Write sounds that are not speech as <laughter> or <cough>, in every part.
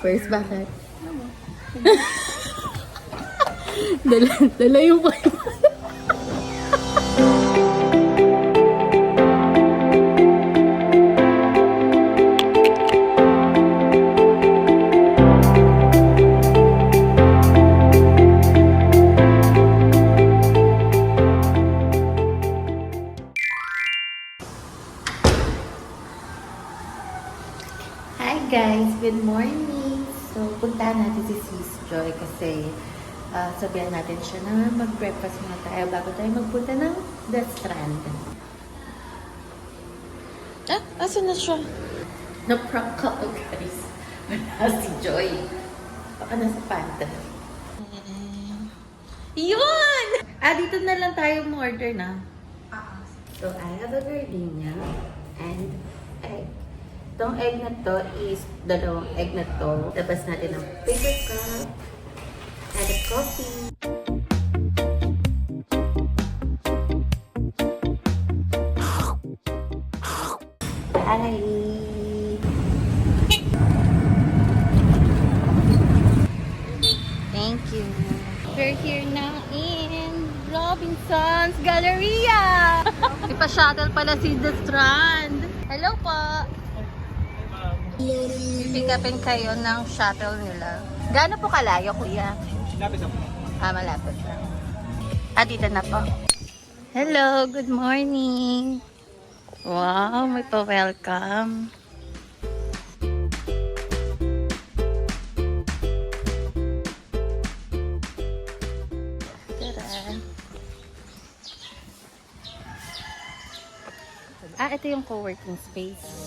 first. Bakit? <laughs> dala, yung pa Hi guys! Good morning! So, puntahan natin si Sis Joy kasi ah, sabihan natin siya na mag-breakfast muna tayo bago tayo magpunta ng The Strand. Ah, asan na siya? Na-prank ka oh, guys. Wala si Joy. Baka nasa panta. Yun! Ah, dito na lang tayo order na. So, I have a gardenia and. Itong egg na to is dalawang egg na to. Tapos natin ang paper cup and a coffee. Bye! Thank you. We're here now in Robinson's Galleria. <laughs> Ipa-shuttle pala si The Strand. Hello po. Pick upin kayo ng shuttle nila. Gaano po kalayo, kuya? Ah, malapit lang. Ah, dito na po. Hello, good morning. Wow, may pa-welcome. Ah, ito yung co-working space.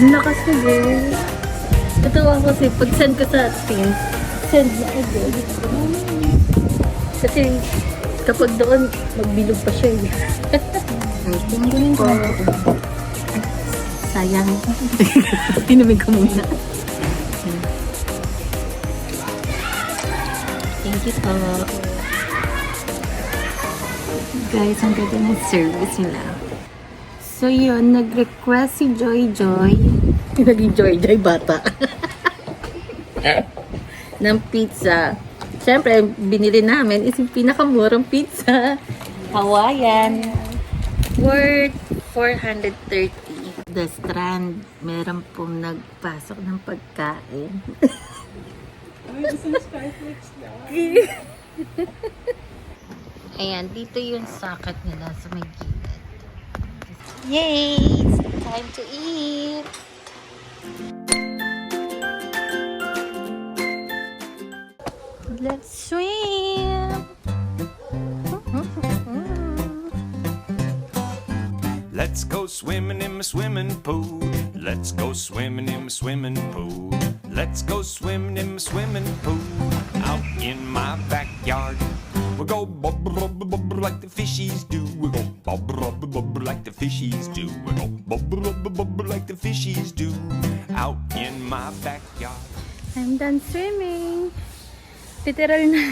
Ang lakas na girl. Ito ako kasi pag send ko sa team, send na agad. Kasi kapag doon, magbilog pa siya eh. Tingnan <laughs> ko. Sayang. <laughs> Tinamig ko muna. Thank you po. Guys, ang ganda ng service nila. So yun, nag-request si Joy Joy. <laughs> Naging Joy Joy bata. <laughs> ng pizza. Siyempre, binili namin is yung pinakamurang pizza. Hawaiian. Worth 430. The Strand, meron pong nagpasok ng pagkain. <laughs> Ayan, dito yung socket nila sa may gilid. Yay! It's time to eat! Let's swim! Let's go swimming in my swimming pool. Let's go swimming in my swimming pool. Let's go swimming in my swimming pool. Out in my backyard. We'll go bub bub bub like the fishies do. We'll go bub bub bub like the fishies do. We'll go bub bub bub like the fishies do. Out in my backyard. I'm done swimming. Literal na.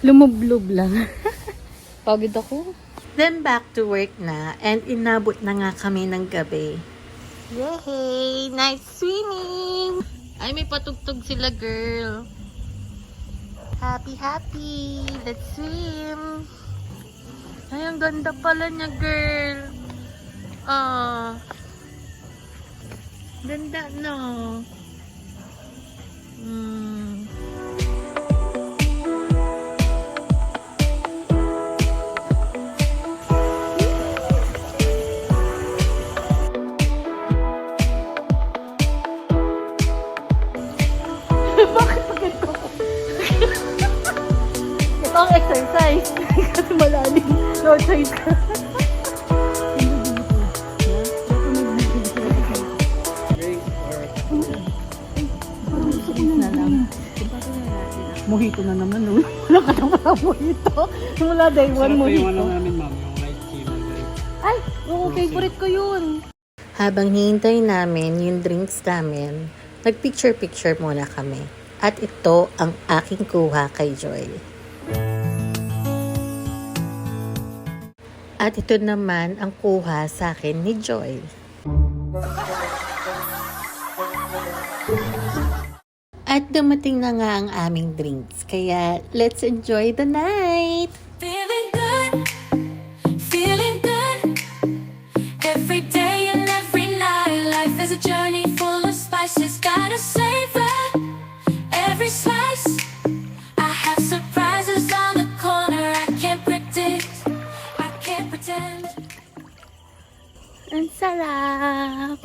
Lumublob lang. Pagod ako. Then back to work na and inabot na nga kami ng gabi. Yay! Nice swimming! Ay, may patugtog sila, girl. Happy, happy! Let's swim! Ay, ang ganda pala niya, girl. Ah. Ganda, no? Hmm. Ang exercise. <laughs> Kasi malalim. No choice ka. Mojito na naman, no? <laughs> Wala ka na pala mojito. Mula day one, Sarap po yung ano mojito. namin, ma'am, yung light tea. Ay, oo, favorite ko yun. Habang hihintay namin yung drinks namin, nagpicture-picture muna kami. At ito ang aking kuha kay Joy. At ito naman ang kuha sa akin ni Joy. At dumating na nga ang aming drinks, kaya let's enjoy the night! Feeling good, feeling good. Every day and every night, life is a journey full of spices. Gotta savor every slice. Sarap!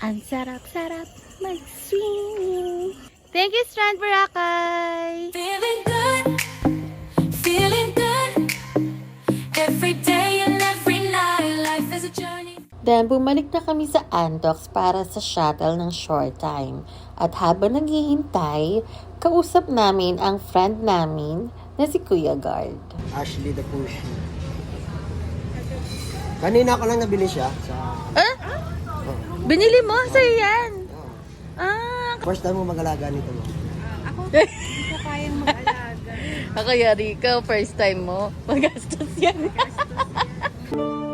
Ang sarap-sarap mag-swimming! Thank you, Strand Boracay! Feeling good, feeling good. Every day and every night, life is a journey. Then, bumalik na kami sa Antox para sa shuttle ng short time. At habang naghihintay, kausap namin ang friend namin na si Kuya Guard. Ashley the Push. Kanina ko lang nabili siya sa Ah? Binili mo? Sa'yo yan? Ah, first time mo mag-alaga nito mo. <laughs> ako yari ka, first time mo. Magastos yan. Dinner. <laughs>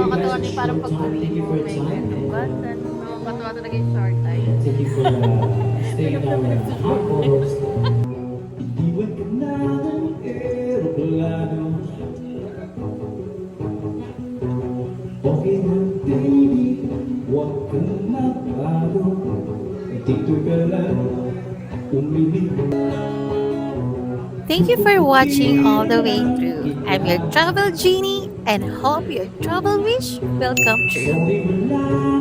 Nakakatawa din parang pag-uwi mo. May ganun. Nakakatawa talaga yung short time. Thank you for watching all the way through. I'm your travel genie and hope your travel wish will come true.